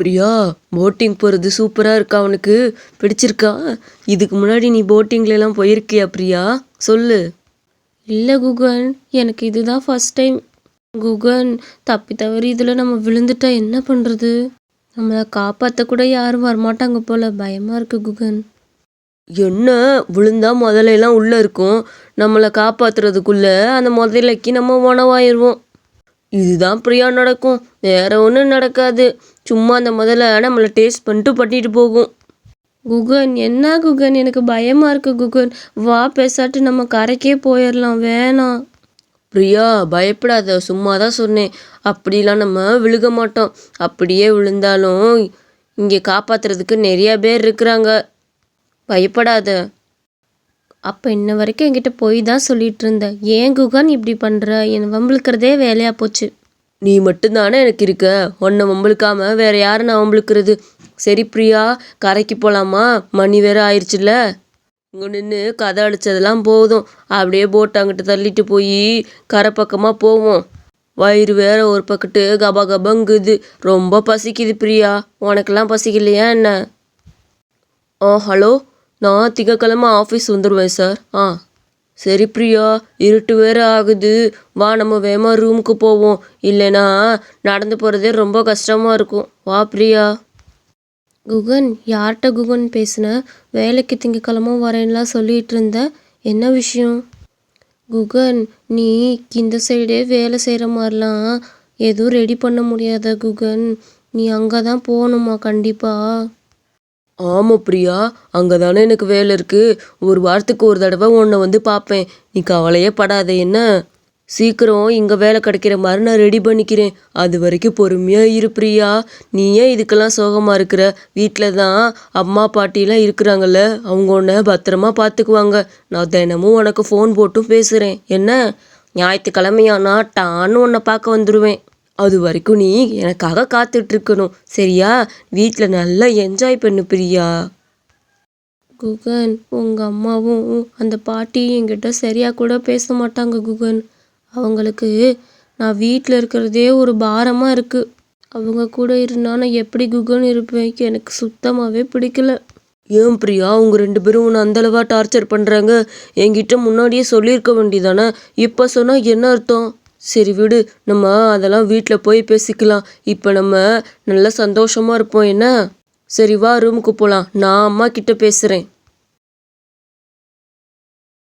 Priya boating போகிறது சூப்பராக இருக்கா உனக்கு? பிடிச்சிருக்கா? இதுக்கு முன்னாடி நீ போட்டிங்ல எல்லாம் போயிருக்கியா பிரியா? சொல்லு. இல்லை குகன் எனக்கு இதுதான் ஃபர்ஸ்ட் டைம் குகன் தப்பி தவறி இதில் நம்ம விழுந்துட்டா என்ன பண்ணுறது நம்மளை காப்பாற்ற கூட யாரும் வரமாட்டாங்க போல. பயமாக இருக்கு குகன். என்ன? விழுந்தா முதல்ல எல்லாம் உள்ளே இருக்கும். நம்மளை காப்பாத்துறதுக்குள்ள அந்த முதலைக்கு நம்ம உணவாயிருவோம். இதுதான் பிரியா நடக்கும். வேற ஒன்றும் நடக்காது. சும்மா அந்த முதல்ல நம்மளை டேஸ்ட் பண்ணிட்டு பண்ணிட்டு போகும். குகன் என்ன குகன்? எனக்கு பயமாக இருக்கு குகன். வா பேசாட்டு நம்ம கரைக்கே போயிடலாம் வேணாம். பிரியா பயப்படாத. சும்மா தான் சொன்னேன். அப்படிலாம் நம்ம விழுக மாட்டோம். அப்படியே விழுந்தாலும் இங்கே காப்பாற்றுறதுக்கு நிறையா பேர் இருக்கிறாங்க. பயப்படாத. அப்போ இன்ன வரைக்கும் என்கிட்ட போய் தான் சொல்லிட்டு இருந்த. ஏன் குகன் இப்படி பண்ணுற என் வம்பிழுக்கிறதே வேலையாக போச்சு. நீ மட்டும்தானே எனக்கு இருக்க? உன்னை வம்பளுக்காம வேற யாரை நான் வம்பளுக்கிறது சரி பிரியா கரைக்கு போகலாமா மணி வேற ஆயிடுச்சுல்ல இங்கே நின்று கதை அடித்ததெல்லாம் போதும். அப்படியே போட் அங்கிட்ட தள்ளிட்டு போய் கரை பக்கமாக போவோம். வயிறு வேற ஒரு பக்கத்து கபா கபங்குது ரொம்ப பசிக்குது பிரியா. உனக்கெல்லாம் பசிக்கலையா என்ன? ஆ ஹலோ? நான் திங்கக்கிழமை ஆஃபீஸ் வந்துடுவேன் சார் ஆ. சரி பிரியா. இருட்டு வேற ஆகுது. வா நம்ம வேகமாக ரூமுக்கு போவோம். இல்லைனா நடந்து போகிறதே ரொம்ப கஷ்டமாக இருக்கும். வா பிரியா. குகன் யார்கிட்ட குகன் பேசுன? வேலைக்கு திங்கக்கிழமை வரேன்லாம் சொல்லிட்டு இருந்த. என்ன விஷயம்? குகன் நீ இந்த சைடே வேலை செய்கிற மாதிரிலாம் எதுவும் ரெடி பண்ண முடியாத குகன். நீ அங்கே தான் போகணுமா கண்டிப்பாக ஆமாம் பிரியா அங்கே தானே எனக்கு வேலை இருக்குது ஒரு வாரத்துக்கு ஒரு தடவை உன்னை வந்து பார்ப்பேன் நீ கவலையே படாத என்ன? சீக்கிரம் இங்கே வேலை கிடைக்கிற மாதிரி நான் ரெடி பண்ணிக்கிறேன். அது வரைக்கும் பொறுமையாக இரு பிரியா. நீ ஏன் இதுக்கெல்லாம் சோகமாக இருக்கிற? வீட்டில் தான் அம்மா பாட்டிலாம் இருக்கிறாங்கல்ல. அவங்க உன்னை பத்திரமா பார்த்துக்குவாங்க நான் தினமும் உனக்கு ஃபோன் போட்டும் பேசுகிறேன் என்ன? ஞாயிற்றுக்கிழமையானா டான்னு உன்னை பார்க்க வந்துடுவேன் அது வரைக்கும் நீ எனக்காக காத்துட்ருக்கணும். சரியா? வீட்டில் நல்லா என்ஜாய் பண்ணு பிரியா. குகன் உங்கள் அம்மாவும் அந்த பாட்டியும் என்கிட்ட சரியாக கூட பேச மாட்டாங்க குகன். அவங்களுக்கு நான் வீட்டில் இருக்கிறதே ஒரு பாரமாக இருக்குது அவங்க கூட இருந்தால் நான் எப்படி குகன் இருப்பேன்? எனக்கு சுத்தமாகவே பிடிக்கல. ஏன் பிரியா? அவங்க ரெண்டு பேரும் உன்னை அந்தளவா டார்ச்சர் பண்ணுறாங்க என்கிட்ட முன்னாடியே சொல்லியிருக்க வேண்டியதானே? இப்போ சொன்னால் என்ன அர்த்தம்? சரி விடு நம்ம அதெல்லாம் வீட்டில் போய் பேசிக்கலாம். இப்போ நம்ம நல்லா சந்தோஷமாக இருப்போம் என்ன? சரி வா ரூமுக்கு போகலாம் நான் அம்மா கிட்ட பேசுகிறேன்